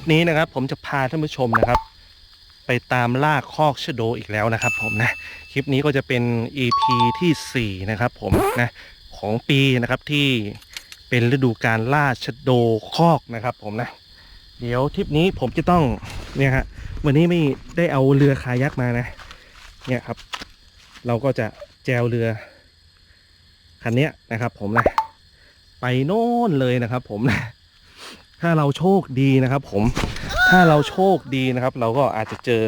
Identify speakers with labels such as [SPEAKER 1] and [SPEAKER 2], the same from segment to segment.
[SPEAKER 1] ปนี้นะครับ ผมจะพาท่านผู้ชมนะครับ ไปตามล่าคอกชะโดอีกแล้วนะครับ ผมนะคลิปนี้ก็จะเป็น EP ที่ 4 นะครับ ผมนะของปีนะครับที่เป็นฤดูการล่าชะโดคอกนะครับ ผมนะ เดี๋ยวทริปนี้ผมจะต้องเนี่ยฮะวันนี้ไม่ได้เอาเรือคายักมานะ เนี่ยครับ เราก็จะแจวเรือคันนี้นะครับ ผมนะไปโน่นเลยนะครับ ผมนะ ถ้าเราโชคดีนะครับผม ถ้าเราโชคดีนะครับ เราก็อาจจะเจอ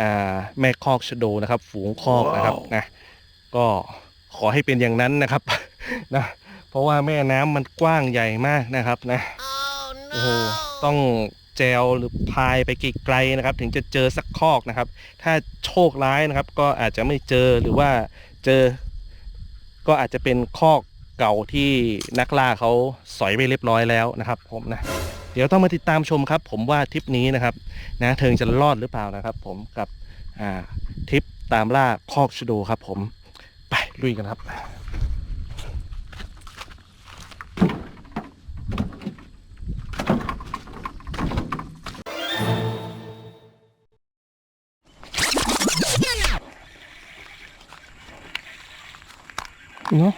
[SPEAKER 1] อ่าแม่คอกชะโดนะครับ ฝูงคอกนะครับนะก็ขอให้เป็นอย่างนั้นนะครับนะเพราะว่าแม่น้ำมันกว้างใหญ่มากนะครับนะโอ้โหต้องแจวหรือพายไปไกลๆนะครับ ถึงจะเจอสักคอกนะครับ ถ้าโชคร้ายนะครับ ก็อาจจะไม่เจอหรือว่าเจอ ก็อาจจะเป็นคอก เก่าที่นักล่าเขาสอยไปเรียบร้อยแล้วนะครับ ผมนะเดี๋ยวต้องมาติดตามชมครับ ผมว่าทริปนี้นะครับนะเทิงจะรอดหรือเปล่านะครับ ผมกับทริปตามล่าคอกชโดครับ ผมไปลุยกันครับเนาะ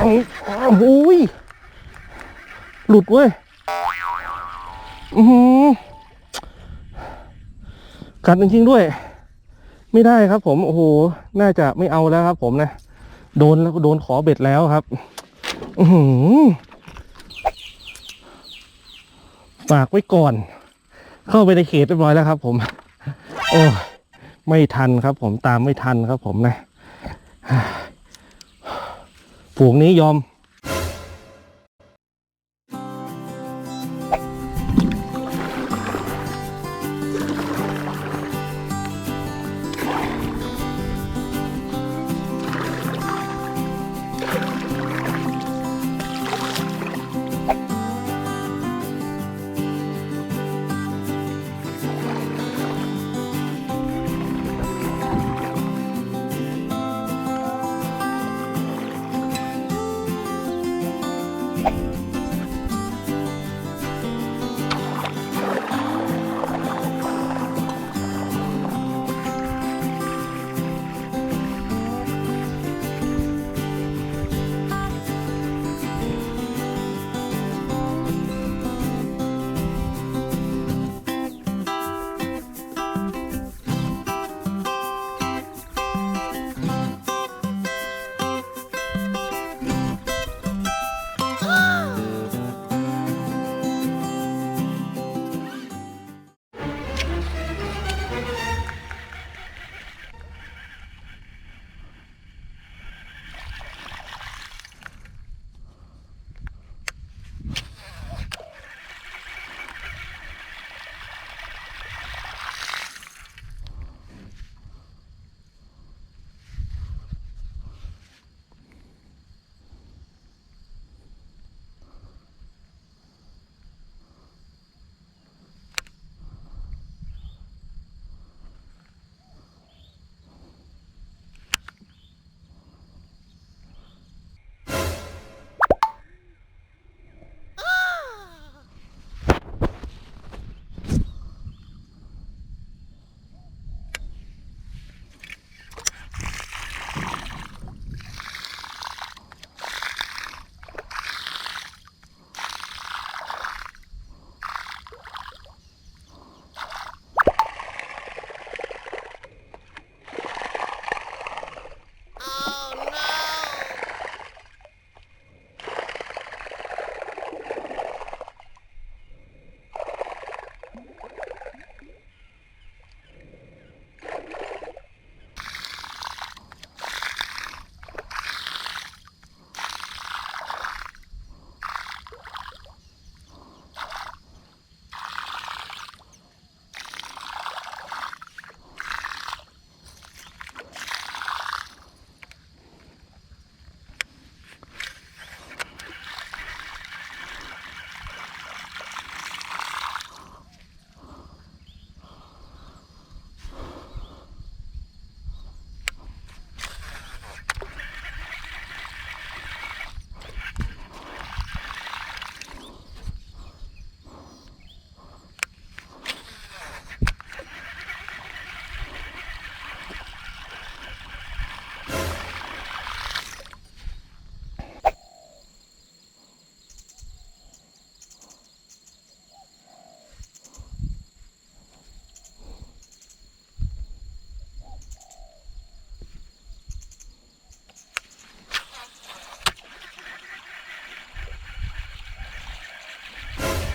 [SPEAKER 1] โอ้โหยหลุดเว้ยอือหือกัดจริงๆด้วย ไม่ได้ครับ ผม โอ้โห น่าจะไม่เอาแล้วครับ ผมนะ โดนแล้วโดนขอเบ็ดแล้วครับ อือหือฝากไว้ก่อน เข้าไปในเขตเรียบร้อยแล้วครับ ผม โอ้ ไม่ทันครับ ผมตามไม่ทันครับผมนะฝูงนี้ยอม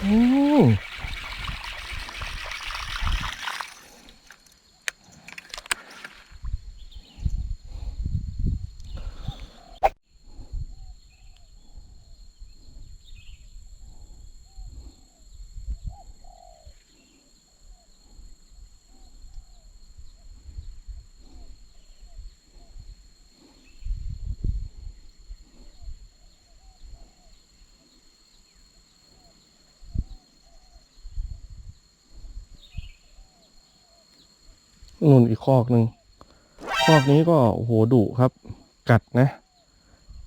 [SPEAKER 1] อืม นุ่นอีกคอกหนึ่งคอกนี้ก็โอ้โหดุครับ กัดนะ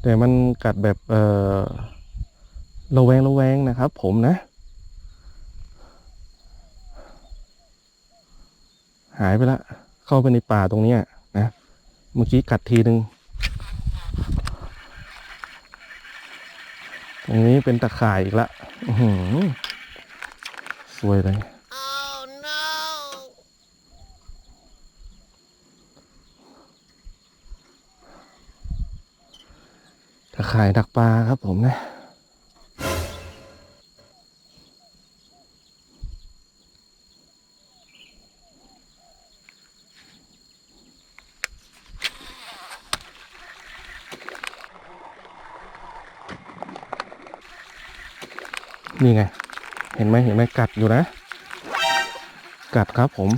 [SPEAKER 1] แต่มันกัดแบบเออระแวงระแวงนะครับ ผมนะ หายไปละ เข้าไปในป่าตรงนี้นะ เมื่อกี้กัดทีหนึ่งตรงนี้เป็นตะข่ายอีกละสวยเลย ตะข่ายดักปลาครับผมนะ นี่ไง เห็นไหมเห็นไหมกัดอยู่นะ กัดครับผม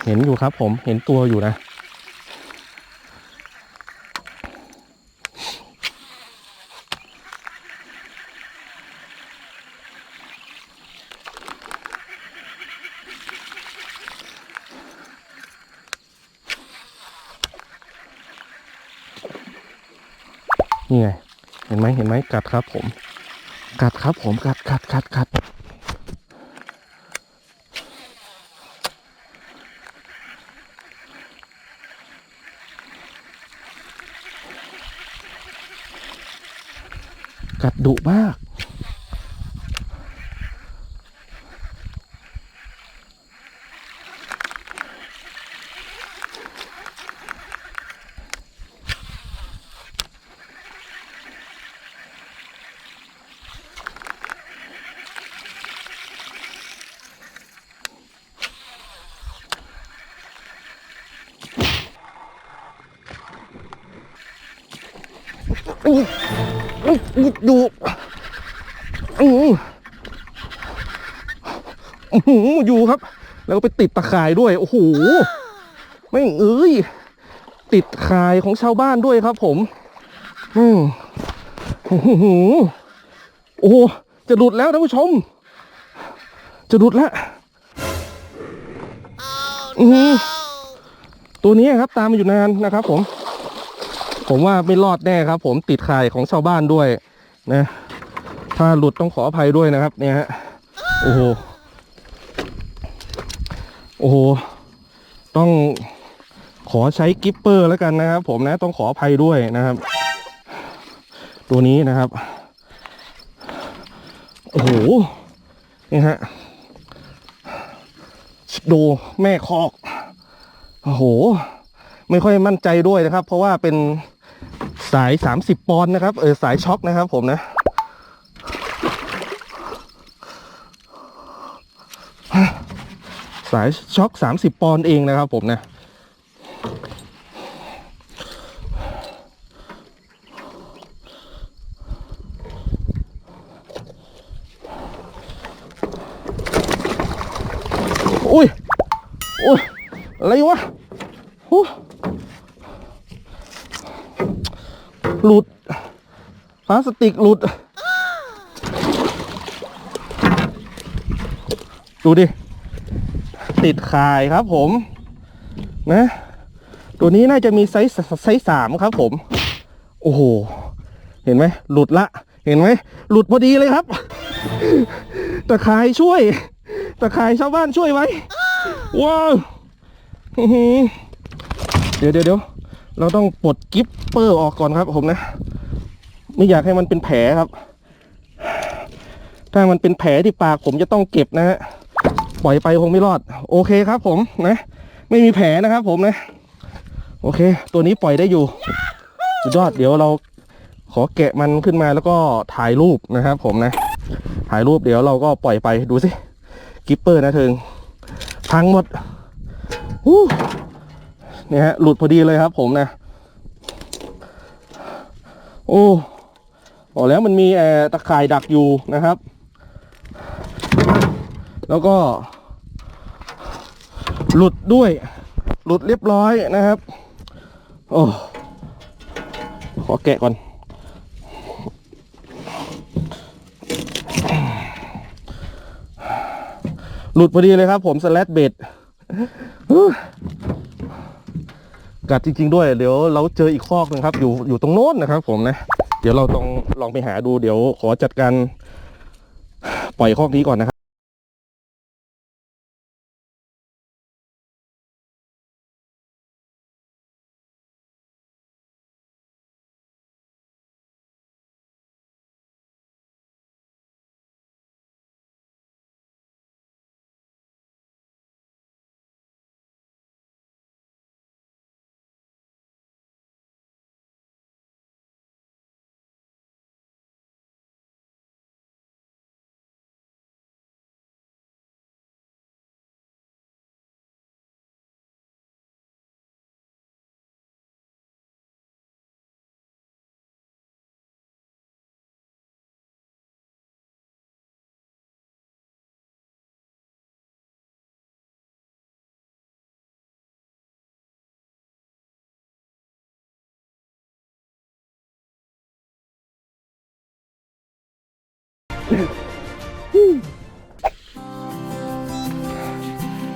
[SPEAKER 1] เห็นอยู่ครับผมเห็นตัวอยู่นะ นี่ไง เห็นไหมเห็นไหมกัดครับผม กัดครับผมกัดกัดกัดกัด กั ดุมาก ดูอืออื้อหืออยู่ครับ แล้วก็ไปติดตะข่ายด้วย โอ้โห ไม่งเอ้ย ติดข่ายของชาวบ้านด้วยครับ ผม อืมโอ้โหโอ้โหจะหลุดแล้วท่านผู้ชม จะหลุดแล้ว
[SPEAKER 2] Oh
[SPEAKER 1] Mhm.
[SPEAKER 2] no!
[SPEAKER 1] ตัวนี้ครับตามมาอยู่นานนะครับผม ผมว่าไม่รอดแน่ครับ ผมติดข่ายของชาวบ้านด้วยนะ ถ้าหลุดต้องขออภัยด้วยนะครับ เนี่ยฮะโอ้โหโอ้โหต้องขอใช้กิปเปอร์แล้วกันนะครับ ผมนะต้องขออภัยด้วยนะครับ ตัวนี้นะครับโอ้โหนี่ฮะดูแม่คอกโอ้โห ไม่ค่อยมั่นใจด้วยนะครับ เพราะว่าเป็น สาย 30 ปอนด์นะครับ เออ สายช็อคนะครับผมนะ สายช็อค 30 ปอนด์เองนะครับผมนะอุ้ยอุ้ยอะไรวะโอ้ หลุดพลาสติกหลุด ดูดิ ติดคายครับผม นะ ตัวนี้น่าจะมีไซส์ไซส์สามครับผม โอ้โห เห็นไหม หลุดละ เห็นไหม หลุดพอดีเลยครับ ตะข่ายช่วย ตะข่ายชาวบ้านช่วยไว้ ว้าวเดี๋ยวเดี๋ยวเดี๋ยว เราต้องปลดกิปเปอร์ออกก่อนครับ ผมนะ ไม่อยากให้มันเป็นแผลครับ ถ้ามันเป็นแผลที่ปากผมจะต้องเก็บนะฮะปล่อยไปคงไม่รอด โอเคครับ ผมนะ ไม่มีแผลนะครับ ผมนะ โอเค ตัวนี้ปล่อยได้อยู่สุดยอดเดี๋ยวเราขอแกะมันขึ้นมาแล้วก็ถ่ายรูปนะครับ ผมนะ ถ่ายรูปเดี๋ยวเราก็ปล่อยไปดูสิกิปเปอร์นะเทิงพังหมดอู้ เนี่ยฮะหลุดพอดีเลยครับผมนะ โอ้บอกแล้วมันมีแอตะข่ายดักอยู่นะครับ แล้วก็หลุดด้วย หลุดเรียบร้อยนะครับ โอ้ขอแกะก่อน หลุดพอดีเลยครับผมสแลดเบ็ด กัดจริง ๆ ด้วยเดี๋ยวเราเจออีกคอกหนึ่งครับ อยู่อยู่ตรงโน้นนะครับ ผมนะ เดี๋ยวเราต้องลองไปหาดูเดี๋ยวขอจัดการปล่อยคอกนี้ก่อนนะครับ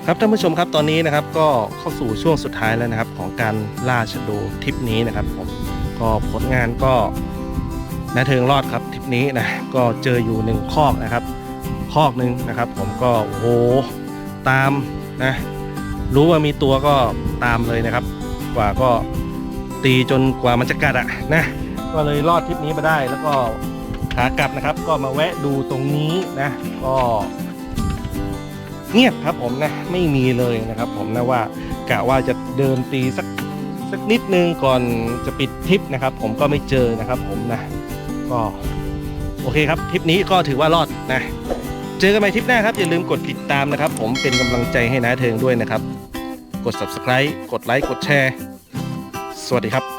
[SPEAKER 1] ครับท่านผู้ชมครับตอนนี้นะครับก็เข้าสู่ช่วงสุดท้ายแล้วนะครับ ของการล่าชะโดทริปนี้นะครับผมก็ผลงานก็นาเทิงรอดครับทริปนี้นะก็เจออยู่หนึ่งคอกนะครับ คอกหนึ่งนะครับ ผมก็โอ้โหตามนะรู้ว่ามีตัวก็ตามเลยนะครับ กว่าก็ตีจนกว่ามันจะกัดอะนะก็เลยรอดทริปนี้มาได้แล้วก็ ขากลับนะครับ ก็มาแวะดูตรงนี้นะ ก็เงียบครับผมนะไม่มีเลยนะครับ ผมนะว่ากะว่าจะเดินตีสักสักนิดนึงก่อนจะปิดทริปนะครับ ผมก็ไม่เจอนะครับ ผมนะ ก็โอเคครับทริปนี้ก็ถือว่ารอดนะ เจอกันใหม่ทริปหน้าครับ อย่าลืมกดติดตามนะครับ ผมเป็นกำลังใจให้น้าเทิงด้วยนะครับ กด subscribe กดไลค์กดแชร์ สวัสดีครับ